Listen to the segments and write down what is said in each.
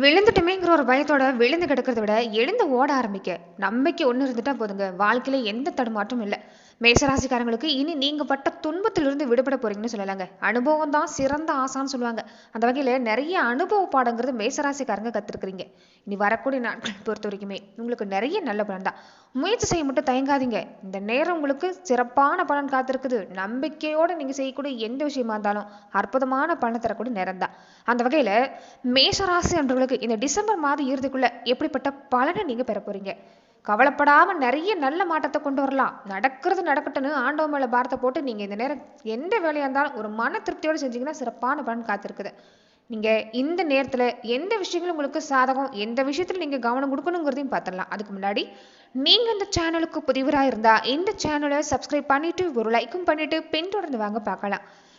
விழுந்துட்டுமேங்கிற ஒரு பயத்தோட விழுந்து கிடக்கிறத விட எழுந்து ஓட ஆரம்பிக்க. நம்பிக்கை ஒன்று இருந்துட்டா போதுங்க. வாழ்க்கையில எந்த தடுமாற்றமும் இல்லை. மேசராசிக்காரங்களுக்கு இனி நீங்கள் பட்ட துன்பத்திலிருந்து விடுபட போறீங்கன்னு சொல்லலாங்க. அனுபவம் தான் சிறந்த ஆசான்னு சொல்லுவாங்க. அந்த வகையில் நிறைய அனுபவ பாடங்கிறது மேசராசிக்காரங்க கத்துருக்குறீங்க. இனி வரக்கூடிய நாட்கள் பொறுத்த வரைக்குமே உங்களுக்கு நிறைய நல்ல பலன் தான். முயற்சி செய்ய மட்டும் தயங்காதீங்க. இந்த நேரம் உங்களுக்கு சிறப்பான பலன் காத்திருக்குது. நம்பிக்கையோடு நீங்கள் செய்யக்கூடிய எந்த விஷயமா இருந்தாலும் அற்புதமான பலன் தரக்கூடிய நேரம் தான். அந்த வகையில் மேசராசி அன்றவர்களுக்கு இந்த டிசம்பர் மாத இறுதிக்குள்ளே எப்படிப்பட்ட பலனை நீங்கள் பெற போகிறீங்க கவலைப்படாம நிறைய நல்ல மாற்றத்தை கொண்டு வரலாம். நடக்கிறது நடக்கட்டும்னு ஆண்டவ மேல பாரத்தை போட்டு நீங்க இந்த நேரம் எந்த வேலையா இருந்தாலும் ஒரு மன திருப்தியோட செஞ்சீங்கன்னா சிறப்பான பலன் காத்திருக்குது. நீங்க இந்த நேரத்துல எந்த விஷயங்களும் உங்களுக்கு சாதகம் எந்த விஷயத்துல நீங்க கவனம் கொடுக்கணுங்கிறதையும் பார்த்துடலாம். அதுக்கு முன்னாடி நீங்க இந்த சேனலுக்கு புதிவராக இருந்தா இந்த சேனலை சப்ஸ்கிரைப் பண்ணிட்டு ஒரு லைக்கும் பண்ணிட்டு பின்தொடர்ந்து வாங்க பார்க்கலாம்.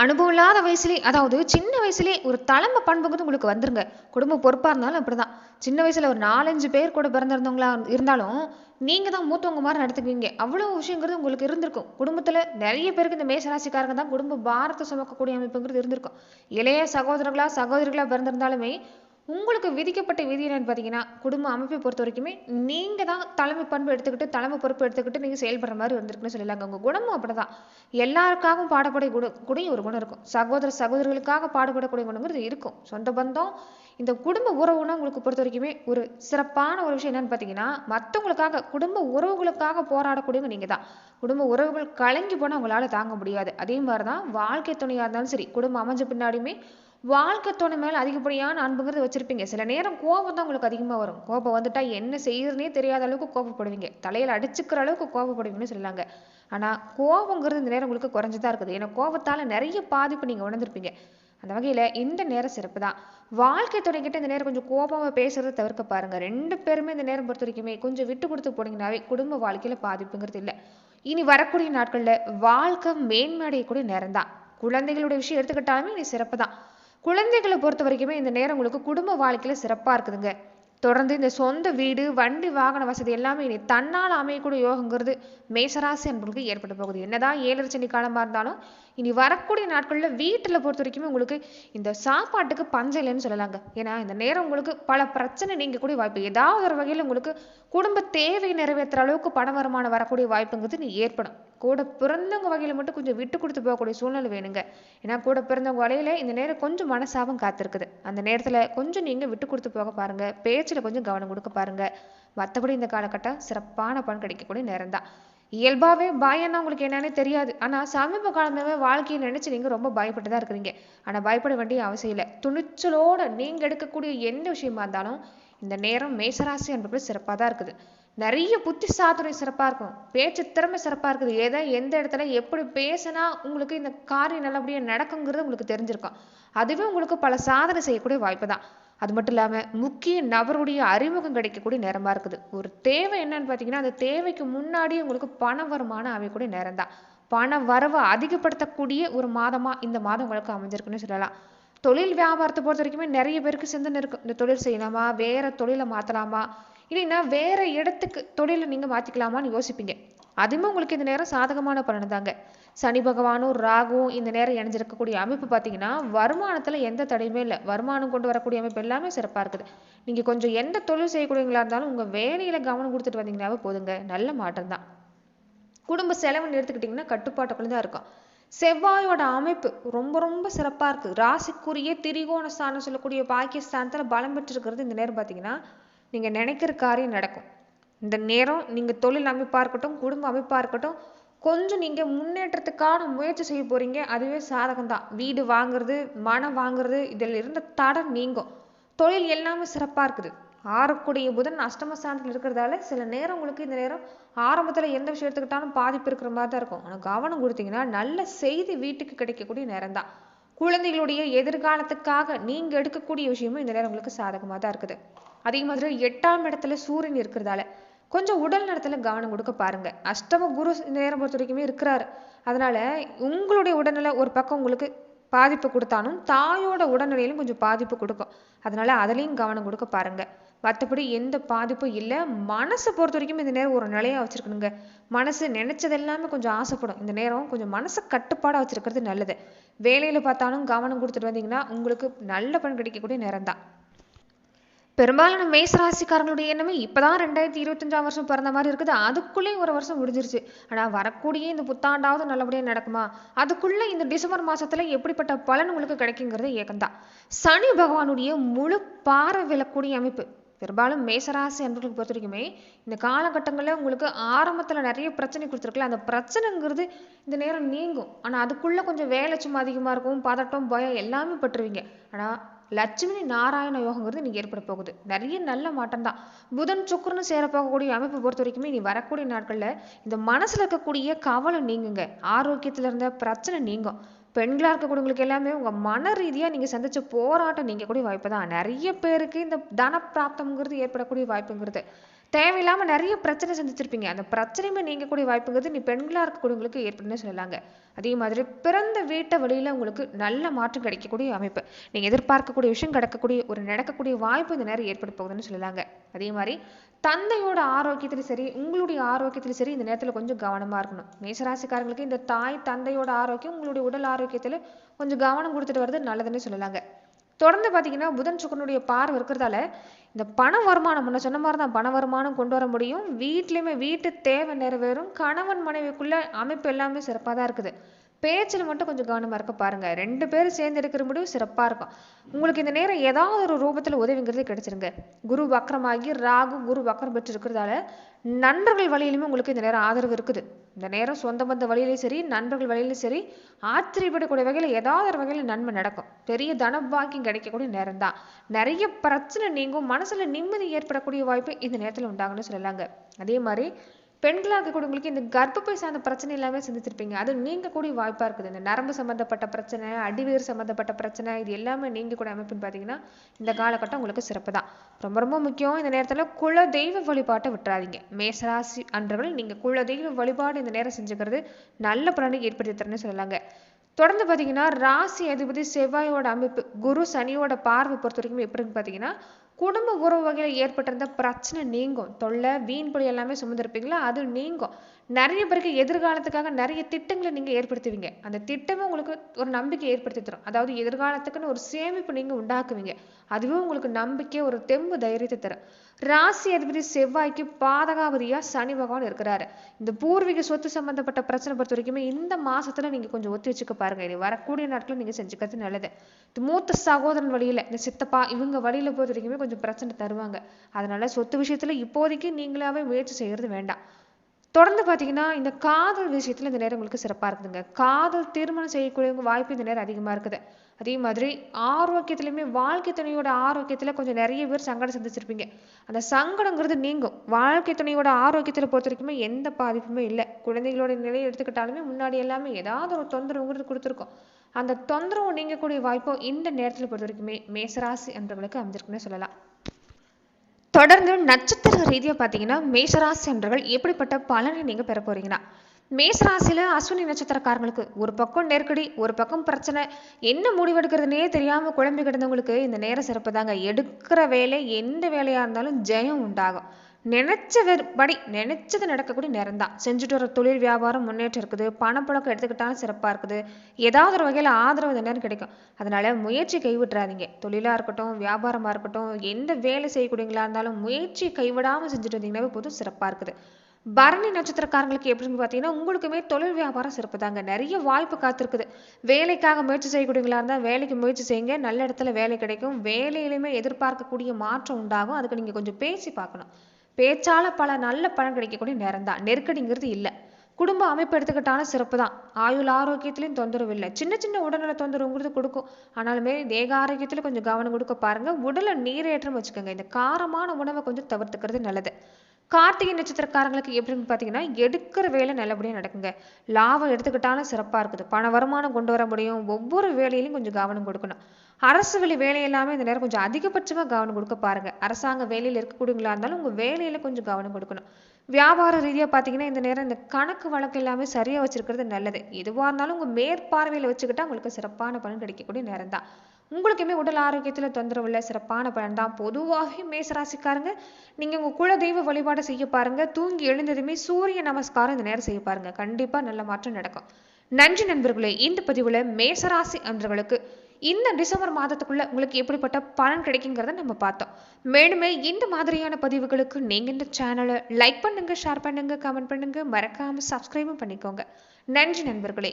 அனுபவம் இல்லாத வயசுலே அதாவது சின்ன வயசுலே ஒரு தலைமை பண்புங்கிறது உங்களுக்கு வந்துருங்க. குடும்ப பொறுப்பாக இருந்தாலும் அப்படிதான். சின்ன வயசுல ஒரு நாலஞ்சு பேர் கூட பிறந்திருந்தவங்களா இருந்தாலும் நீங்க தான் மூத்தவங்க மாதிரி நடத்துக்குவீங்க அவ்வளவு விஷயங்கிறது உங்களுக்கு இருந்திருக்கும். குடும்பத்துல நிறைய பேருக்கு இந்த மேசராசிக்காரங்க தான் குடும்ப பாரத்தை சுமக்கக்கூடிய அமைப்புங்கிறது இருந்திருக்கும். இளைய சகோதரர்களா சகோதரிகளா பிறந்திருந்தாலுமே உங்களுக்கு விதிக்கப்பட்ட விதி என்னன்னு பார்த்தீங்கன்னா குடும்ப அமைப்பை பொறுத்த வரைக்குமே நீங்க தான் தலைமை பண்பு எடுத்துக்கிட்டு தலைமை பொறுப்பு எடுத்துக்கிட்டு நீங்கள் செயல்படுற மாதிரி வந்திருக்குன்னு சொல்லலாங்க உங்கள் குணமும் அப்படிதான். எல்லாருக்காகவும் பாடப்படைய குண கூடிய ஒரு குணம் இருக்கும். சகோதர சகோதரிகளுக்காக பாடுபடக்கூடிய குணங்கிறது இருக்கும். சொந்த பந்தம் இந்த குடும்ப உறவுனா உங்களுக்கு பொறுத்த வரைக்குமே ஒரு சிறப்பான ஒரு விஷயம் என்னன்னு பார்த்தீங்கன்னா மற்றவங்களுக்காக குடும்ப உறவுகளுக்காக போராடக்கூடியவங்க நீங்கள் தான். குடும்ப உறவுகள் கலங்கி போனால் உங்களால் தாங்க முடியாது. அதே மாதிரி தான் வாழ்க்கை துணையாக இருந்தாலும் சரி குடும்பம் அமைஞ்ச பின்னாடியுமே வாழ்க்கை துணை மேல அதிகப்படியான அன்புங்கிறது வச்சிருப்பீங்க. சில நேரம் கோபம் தான் உங்களுக்கு அதிகமா வரும். கோபம் வந்துட்டா என்ன செய்யறதுனே தெரியாத அளவுக்கு கோபப்படுவீங்க. தலையில அடிச்சுக்கிற அளவுக்கு கோபப்படுவீங்கன்னு சொல்லாங்க ஆனா கோபங்கிறது இந்த நேரம் உங்களுக்கு குறைஞ்சுதான் இருக்குது. ஏன்னா கோபத்தால நிறைய பாதிப்பு நீங்க உணர்ந்திருப்பீங்க. அந்த வகையில இந்த நேரம் சிறப்பு தான். வாழ்க்கை துணைக்கிட்ட இந்த நேரம் கொஞ்சம் கோபமாக பேசுறதை தவிர்க்க பாருங்க. ரெண்டு பேருமே இந்த நேரம் பொறுத்த வரைக்குமே கொஞ்சம் விட்டு கொடுத்து போனீங்கன்னாவே குடும்ப வாழ்க்கையில பாதிப்புங்கிறது இல்லை. இனி வரக்கூடிய நாட்கள்ல வாழ்க்கை மேன்மையடையக்கூடிய நேரம் தான். குழந்தைகளுடைய விஷயம் எடுத்துக்கிட்டாலுமே இனி சிறப்பு தான். குழந்தைகளை பொறுத்த வரைக்குமே இந்த நேரம் உங்களுக்கு குடும்ப வாழ்க்கையில சிறப்பா இருக்குதுங்க. தொடர்ந்து இந்த சொந்த வீடு வண்டி வாகன வசதி எல்லாமே இனி தன்னால் அமையக்கூடிய யோகங்கிறது மேசராசி என்பவர்களுக்கு ஏற்பட்டு போகுது. என்னதான் ஏழரை சனி காலமா இருந்தாலும் இனி வரக்கூடிய நாட்களில் வீட்டில் பொறுத்த வரைக்குமே உங்களுக்கு இந்த சாப்பாட்டுக்கு பஞ்சம் இல்லைன்னு சொல்லலாங்க. ஏன்னா இந்த நேரம் உங்களுக்கு பல பிரச்சனை நீங்க கூடிய வாய்ப்பு ஏதாவது ஒரு வகையில் உங்களுக்கு குடும்ப தேவை நிறைவேற்றுற அளவுக்கு பண வருமானம் வரக்கூடிய வாய்ப்புங்கிறது நீ ஏற்படும். கூட பிறந்தவங்க வகையில் மட்டும் கொஞ்சம் விட்டு கொடுத்து போகக்கூடிய சூழ்நிலை வேணுங்க. ஏன்னா கூட பிறந்தவங்க வகையில் இந்த நேரம் கொஞ்சம் மனசாபம் காத்திருக்குது. அந்த நேரத்தில் கொஞ்சம் நீங்கள் விட்டு கொடுத்து போக பாருங்க. பேச்சில் கொஞ்சம் கவனம் கொடுக்க பாருங்க. மற்றபடி இந்த காலகட்டம் சிறப்பான பணம் கிடைக்கக்கூடிய நேரம் தான் இயல்பாகவே பயம்னா உங்களுக்கு என்னன்னு தெரியாது. ஆனால் சமீப காலமாகவே வாழ்க்கையை நினச்சி நீங்கள் ரொம்ப பயப்பட்டு தான் இருக்கிறீங்க. ஆனால் பயப்பட வேண்டிய அவசியம் இல்லை. துணிச்சலோடு நீங்கள் எடுக்கக்கூடிய எந்த விஷயமா இருந்தாலும் இந்த நேரம் மேசராசி என்பது சிறப்பாக தான் இருக்குது. நிறைய புத்தி சாதனை சிறப்பாக இருக்கும். பேச்சு திறமை சிறப்பாக இருக்குது. எதை எந்த இடத்துல எப்படி பேசினா உங்களுக்கு இந்த காரியம் நல்லபடியாக நடக்குங்கிறது உங்களுக்கு தெரிஞ்சிருக்கும். அதுவே உங்களுக்கு பல சாதனை செய்யக்கூடிய வாய்ப்பு தான். அது மட்டும் இல்லாமல் முக்கிய நபருடைய அறிமுகம் கிடைக்கக்கூடிய நேரமாக இருக்குது. ஒரு தேவை என்னன்னு பார்த்தீங்கன்னா அந்த தேவைக்கு முன்னாடியே உங்களுக்கு பண வருமானம் அமையக்கூடிய நேரம் தான் பண வரவை அதிகப்படுத்தக்கூடிய ஒரு மாதமாக இந்த மாதம் உங்களுக்கு அமைஞ்சிருக்குன்னு சொல்லலாம். தொழில் வியாபாரத்தை பொறுத்த வரைக்குமே நிறைய பேருக்கு சிந்தனை இருக்கும் இந்த தொழில் செய்யலாமா? வேற தொழிலை மாற்றலாமா இல்லைன்னா வேற இடத்துக்கு தொழிலை நீங்கள் மாற்றிக்கலாமான்னு யோசிப்பீங்க. அதுவுமே உங்களுக்கு இந்த நேரம் சாதகமான பலன் தாங்க சனி பகவானும் ராகுவும் இந்த நேரம் இணைஞ்சிருக்கக்கூடிய அமைப்பு பார்த்தீங்கன்னா வருமானத்தில் எந்த தடையுமே இல்லை. வருமானம் கொண்டு வரக்கூடிய அமைப்பு எல்லாமே சிறப்பாக இருக்குது. நீங்கள் கொஞ்சம் எந்த தொழில் செய்யக்கூடியவங்களா இருந்தாலும் உங்கள் வேலையில் கவனம் கொடுத்துட்டு வந்தீங்கன்னாவே போதுங்க. நல்ல மாற்றம் தான். குடும்ப செலவுன்னு எடுத்துக்கிட்டிங்கன்னா கட்டுப்பாட்டுக்குள்ள தான் இருக்கும். செவ்வாயோட அமைப்பு ரொம்ப ரொம்ப சிறப்பாக இருக்குது ராசிக்குரிய திரிகோண ஸ்தானம் சொல்லக்கூடிய பாகிஸ்தானத்துல பலம் பெற்றிருக்கிறது இந்த நேரம் பார்த்தீங்கன்னா நீங்கள் நினைக்கிற காரியம் நடக்கும். இந்த நேரம் நீங்கள் தொழில் அமைப்பாக இருக்கட்டும் குடும்ப அமைப்பாக இருக்கட்டும் கொஞ்சம் நீங்கள் முன்னேற்றத்துக்கான முயற்சி செய்ய போகிறீங்க அதுவே சாதகம் தான் வீடு வாங்குறது மனம் வாங்குறது இதில் இருந்த தடை நீங்கும். தொழில் எல்லாமே சிறப்பாக இருக்குது. ஆறக்கூடிய புதன் அஷ்டமஸ்தானத்தில் இருக்கிறதால சில நேரம் உங்களுக்கு இந்த நேரம் ஆரம்பத்தில் எந்த விஷயம் எடுத்துக்கிட்டாலும் பாதிப்பு இருக்கிற மாதிரி தான் இருக்கும். ஆனால் கவனம் கொடுத்தீங்கன்னா நல்ல செய்தி வீட்டுக்கு கிடைக்கக்கூடிய நேரம் தான் குழந்தைகளுடைய எதிர்காலத்துக்காக நீங்கள் எடுக்கக்கூடிய விஷயமும் இந்த நேரம் உங்களுக்கு சாதகமாக தான் இருக்குது. அதே மாதிரி எட்டாம் இடத்துல சூரியன் இருக்கிறதால கொஞ்சம் உடல் நலத்தில் கவனம் கொடுக்க பாருங்க. அஷ்டம குரு நேரம் பொறுத்த வரைக்குமே இருக்கிறாரு. அதனால உங்களுடைய உடல்நிலை ஒரு பக்கம் உங்களுக்கு பாதிப்பு கொடுத்தாலும் தாயோட உடல்நிலையிலும் கொஞ்சம் பாதிப்பு கொடுக்கும். அதனால அதுலேயும் கவனம் கொடுக்க பாருங்க. மற்றபடி எந்த பாதிப்பும் இல்லை. மனசை பொறுத்த வரைக்கும் இந்த நேரம் ஒரு நிலையாக வச்சிருக்கணுங்க. மனசு நினைச்சது எல்லாமே கொஞ்சம் ஆசைப்படும். இந்த நேரம் கொஞ்சம் மனசை கட்டுப்பாடாக வச்சுருக்கிறது நல்லது. வேலையில் பார்த்தாலும் கவனம் கொடுத்துட்டு வந்தீங்கன்னா உங்களுக்கு நல்ல பணம் கிடைக்கக்கூடிய நேரம் தான் பெரும்பாலான மேசராசிக்காரங்களுடைய எண்ணமே இப்போதான் ரெண்டாயிரத்தி இருபத்தஞ்சாம் வருஷம் பிறந்த மாதிரி இருக்குது. அதுக்குள்ளே ஒரு வருஷம் முடிஞ்சிருச்சு. ஆனால் வரக்கூடிய இந்த புத்தாண்டாவது நல்லபடியாக நடக்குமா? அதுக்குள்ளே இந்த டிசம்பர் மாதத்தில் எப்படிப்பட்ட பலன் உங்களுக்கு கிடைக்குங்கிறது ஏக்கம்தான். சனி பகவானுடைய முழு பாறை விழக்கூடிய அமைப்பு. பெரும்பாலும் மேசராசி அன்பர்களுக்கு பொறுத்த வரைக்குமே இந்த காலகட்டங்களில் உங்களுக்கு ஆரம்பத்தில் நிறைய பிரச்சனை கொடுத்துருக்கல. அந்த பிரச்சனைங்கிறது இந்த நேரம் நீங்கும். ஆனால் அதுக்குள்ளே கொஞ்சம் வேலை சும்மா அதிகமாக இருக்கும் பதட்டம் பயம் எல்லாமே பட்டுருவீங்க. ஆனால் லட்சுமி நாராயண யோகங்கிறது நீ ஏற்பட போகுது. நிறைய நல்ல மாற்றம் தான் புதன் சுக்கரன் சேர போகக்கூடிய அமைப்பை பொறுத்த வரைக்குமே நீ வரக்கூடிய நாட்களில் இந்த மனசில் இருக்கக்கூடிய கவலை நீங்குங்க. ஆரோக்கியத்தில் இருந்த பிரச்சனை நீங்கும். பெண்களாக இருக்கக்கூடியவங்களுக்கு எல்லாமே உங்கள் மன ரீதியாக நீங்கள் சந்திச்ச போராட்டம் நீங்கக்கூடிய வாய்ப்பு தான் நிறைய பேருக்கு இந்த தன பிராப்தம்ங்கிறது ஏற்படக்கூடிய வாய்ப்புங்கிறது. தேவையில்லாமல் நிறைய பிரச்சனை சந்திச்சிருப்பீங்க. அந்த பிரச்சனையுமே நீங்கக்கூடிய வாய்ப்புங்கிறது நீ பெண்களாக இருக்கக்கூடியவங்களுக்கு ஏற்படுன்னு சொல்லலாங்க. அதே மாதிரி பிறந்த வீட்டை வழியில் உங்களுக்கு நல்ல மாற்றம் கிடைக்கக்கூடிய அமைப்பு. நீங்கள் எதிர்பார்க்கக்கூடிய விஷயம் கிடக்கக்கூடிய ஒரு நடக்கக்கூடிய வாய்ப்பு இந்த நேரம் ஏற்பட போகுதுன்னு சொல்லலாங்க. அதே மாதிரி தந்தையோட ஆரோக்கியத்திலும் சரி உங்களுடைய ஆரோக்கியத்திலும் சரி இந்த நேரத்தில் கொஞ்சம் கவனமாக இருக்கணும். மேசராசிக்காரங்களுக்கு இந்த தாய் தந்தையோட ஆரோக்கியம் உங்களுடைய உடல் ஆரோக்கியத்தில் கொஞ்சம் கவனம் கொடுத்துட்டு வர்றது நல்லதுன்னு சொல்லலாங்க. தொடர்ந்து பார்த்தீங்கன்னா புதன் சுக்கரனுடைய பார்வை இருக்கிறதால இந்த பண வருமானம் முன்ன சொன்ன மாதிரி தான் பண வருமானம் கொண்டு வர முடியும். வீட்லேயுமே வீட்டு தேவை நிறைவேறும். கணவன் மனைவிக்குள்ள அமைப்பு எல்லாமே சிறப்பாக தான் இருக்குது. பேச்சில் மட்டும் கொஞ்சம் கவனமாக இருக்க பாருங்கள் ரெண்டு பேரும் சேர்ந்து எடுக்கிற முடிவு சிறப்பாக இருக்கும். உங்களுக்கு இந்த நேரம் ஏதாவது ஒரு ரூபத்தில் உதவிங்கிறது கிடைச்சிருங்க. குரு வக்கரமாகி ராகு குரு வக்கரம் பெற்று இருக்கிறதால நண்பர்கள் வழியிலுமே உங்களுக்கு இந்த நேரம் ஆதரவு இருக்குது. இந்த நேரம் சொந்த பந்த வழியிலையும் சரி நண்பர்கள் வழியிலும் சரி ஆச்சரியப்படக்கூடிய வகையில் ஏதாவது ஒரு வகையில் நன்மை நடக்கும். பெரிய தன பாக்கியம் கிடைக்கக்கூடிய நேரம் தான் நிறைய பிரச்சனை நீங்கும் மனசில் நிம்மதி ஏற்படக்கூடிய வாய்ப்பு இந்த நேரத்தில் உண்டாகுன்னு சொல்லலாங்க. அதே மாதிரி பெண்களாக இருக்கக்கூடியவங்களுக்கு இந்த கர்ப்பப்பை சார்ந்த பிரச்சனை எல்லாமே சந்திச்சிருப்பீங்க அது நீங்க கூட வாய்ப்பா இருக்குது. இந்த நரம்பு சம்பந்தப்பட்ட பிரச்சனை அடிவேர் சம்பந்தப்பட்ட பிரச்சனை இது எல்லாமே நீங்க கூட அமைப்புன்னு பாத்தீங்கன்னா இந்த காலகட்டம் உங்களுக்கு சிறப்பு தான். ரொம்ப ரொம்ப முக்கியம். இந்த நேரத்துல குல தெய்வ வழிபாட்டை விட்டுறாதீங்க. மேசராசி அன்றவர்கள் நீங்க குல தெய்வ வழிபாடு இந்த நேரம் செஞ்சுக்கிறது நல்ல பலனை ஏற்படுத்தி தரேன்னு சொல்லலாங்க. தொடர்ந்து பார்த்தீங்கன்னா ராசி அதிபதி செவ்வாயோட அமைப்பு குரு சனியோட பார்வை பொறுத்த வரைக்கும் எப்படின்னு பார்த்தீங்கன்னா குடும்ப உறவு வகையில் ஏற்பட்டிருந்த பிரச்சனை நீங்கும். தொல்லை வீண் பழி எல்லாமே சுமந்திருப்பீங்களா? அது நீங்கும். நிறைய பேருக்கு எதிர்காலத்துக்காக நிறைய திட்டங்களை நீங்கள் ஏற்படுத்துவீங்க. அந்த திட்டமே உங்களுக்கு ஒரு நம்பிக்கை ஏற்படுத்தி தரும். அதாவது எதிர்காலத்துக்குன்னு ஒரு சேமிப்பு நீங்கள் உண்டாக்குவீங்க. அதுவே உங்களுக்கு நம்பிக்கை ஒரு தெம்பு தைரியத்தை தரும். ராசி அதிபதி செவ்வாய்க்கு பாதகாபதியாக சனி பகவான் இருக்கிறாரு. இந்த பூர்வீக சொத்து சம்பந்தப்பட்ட பிரச்சனை பொறுத்த வரைக்குமே இந்த மாசத்துல நீங்க கொஞ்சம் ஒத்தி வச்சுக்க பாருங்க. இது வரக்கூடிய நாட்களில் நீங்க செஞ்சுக்கிறது நல்லது. மூத்த சகோதரன் வழியில இந்த சித்தப்பா இவங்க வழியில பொறுத்த வரைக்குமே கொஞ்சம் பிரச்சனை தருவாங்க. அதனால சொத்து விஷயத்துல இப்போதைக்கு நீங்களாவே முயற்சி செய்யறது வேண்டாம். தொடர்ந்து பார்த்தீங்கன்னா இந்த காதல் விஷயத்தில் இந்த நேரம் உங்களுக்கு சிறப்பாக இருக்குதுங்க. காதல் திருமணம் செய்யக்கூடியவங்க வாய்ப்பு இந்த நேரம் அதிகமாக இருக்குது. அதே மாதிரி ஆரோக்கியத்துலையுமே வாழ்க்கை துணையோட ஆரோக்கியத்தில் கொஞ்சம் நிறைய பேர் சங்கடம் சந்திச்சிருப்பீங்க. அந்த சங்கடங்கிறது நீங்கும். வாழ்க்கை துணையோட ஆரோக்கியத்தில் பொறுத்த வரைக்குமே எந்த பாதிப்புமே இல்லை. குழந்தைகளோட நிலையை எடுத்துக்கிட்டாலுமே முன்னாடி எல்லாமே ஏதாவது ஒரு தொந்தரவுங்கிறது கொடுத்துருக்கோம். அந்த தொந்தரவு நீங்கக்கூடிய வாய்ப்பும் இந்த நேரத்தில் பொறுத்த வரைக்குமே மேசராசி என்றவங்களுக்கு அமைஞ்சிருக்குன்னு சொல்லலாம். தொடர்ந்து நட்சத்திர ரீதியாக பார்த்தீங்கன்னா மேசராசி என்றவர்கள் எப்படிப்பட்ட பலனை நீங்கள் பெற போறீங்கன்னா? மேசராசியில அஸ்வினி நட்சத்திரக்காரங்களுக்கு ஒரு பக்கம் நெருக்கடி ஒரு பக்கம் பிரச்சனை. என்ன முடிவெடுக்கிறதுனே தெரியாமல் குழம்பி கிடந்தவங்களுக்கு இந்த நேர சிறப்பு தாங்க. எடுக்கிற வேலை எந்த வேலையாக இருந்தாலும் ஜெயம் உண்டாகும். நினைச்ச படி நினைச்சது நடக்கக்கூடிய நேரம் தான் செஞ்சுட்டு வர தொழில் வியாபாரம் முன்னேற்றம் இருக்குது. பணப்பழக்கம் எடுத்துக்கிட்டாலும் சிறப்பாக இருக்குது. ஏதாவது ஒரு வகையில் ஆதரவு இந்த நேரம் கிடைக்கும். அதனால முயற்சி கைவிட்டுறாதீங்க. தொழிலாக இருக்கட்டும் வியாபாரமாக இருக்கட்டும் எந்த வேலை செய்யக்கூடியங்களா இருந்தாலும் முயற்சி கைவிடாமல் செஞ்சுட்டு வந்தீங்கன்னாவே போதும் சிறப்பாக இருக்குது. பரணி நட்சத்திரக்காரங்களுக்கு எப்படின்னு பார்த்தீங்கன்னா உங்களுக்குமே தொழில் வியாபாரம் சிறப்பு தாங்க. நிறைய வாய்ப்பு காத்திருக்குது. வேலைக்காக முயற்சி செய்யக்கூடியவங்களா இருந்தால் வேலைக்கு முயற்சி செய்யுங்க. நல்ல இடத்துல வேலை கிடைக்கும். வேலையிலுமே எதிர்பார்க்கக்கூடிய மாற்றம் உண்டாகும். அதுக்கு நீங்கள் கொஞ்சம் பேசி பார்க்கணும். பேச்சால பல நல்ல பலன் கிடைக்கக்கூடிய நேரம் தான் நெருக்கடிங்கிறது இல்லை. குடும்ப அமைப்பு எடுத்துக்கிட்டாலும் சிறப்பு தான் ஆயுள் ஆரோக்கியத்திலையும் தொந்தரவு இல்லை. சின்ன சின்ன உடல்நல தொந்தரவுங்கிறது கொடுக்கும். ஆனாலுமே தேக ஆரோக்கியத்தில் கொஞ்சம் கவனம் கொடுக்க பாருங்க. உடலை நீரேற்றம் வச்சுக்கோங்க. இந்த காரமான உணவை கொஞ்சம் தவிர்த்துக்கிறது நல்லது. கார்த்திகை நட்சத்திரக்காரங்களுக்கு எப்படின்னு பார்த்தீங்கன்னா எடுக்கிற வேலை நல்லபடியாக நடக்குங்க. லாபம் எடுத்துக்கிட்டாலும் சிறப்பாக இருக்குது. பண வருமானம் கொண்டு வர முடியும். ஒவ்வொரு வேலையிலையும் கொஞ்சம் கவனம் கொடுக்கணும். அரசு வழி வேலை எல்லாமே இந்த நேரம் கொஞ்சம் அதிகபட்சமாக கவனம் கொடுக்க பாருங்க. அரசாங்க வேலையில் இருக்கக்கூடியவங்களா இருந்தாலும் உங்கள் வேலையில் கொஞ்சம் கவனம் கொடுக்கணும். வியாபார ரீதியாக பார்த்தீங்கன்னா இந்த நேரம் இந்த கணக்கு வழக்கு எல்லாமே சரியாக வச்சிருக்கிறது நல்லது. எதுவாக இருந்தாலும் உங்கள் மேற்பார்வையில் வச்சுக்கிட்டா உங்களுக்கு சிறப்பான பலன் கிடைக்கக்கூடிய நேரம் தான் உங்களுக்குமே உடல் ஆரோக்கியத்தில் தொந்தரவு இல்லை சிறப்பான பலன் தான். பொதுவாகவே மேசராசிக்காரங்க நீங்கள் உங்கள் குலதெய்வ வழிபாடு செய்ய பாருங்க. தூங்கி எழுந்ததுமே சூரிய நமஸ்காரம் இந்த நேரம் செய்ய பாருங்க. கண்டிப்பாக நல்ல மாற்றம் நடக்கும். நன்றி நண்பர்களே இந்த பதிவில் மேசராசி அன்பர்களுக்கு இந்த டிசம்பர் மாதத்துக்குள்ள உங்களுக்கு எப்படிப்பட்ட பலன் கிடைக்குங்கிறத நம்ம பார்த்தோம். மேலுமே இந்த மாதிரியான பதிவுகளுக்கு நீங்க இந்த சேனலை லைக் பண்ணுங்க ஷேர் பண்ணுங்க கமெண்ட் பண்ணுங்க. மறக்காம சப்ஸ்கிரைபும் பண்ணிக்கோங்க. நன்றி நண்பர்களே.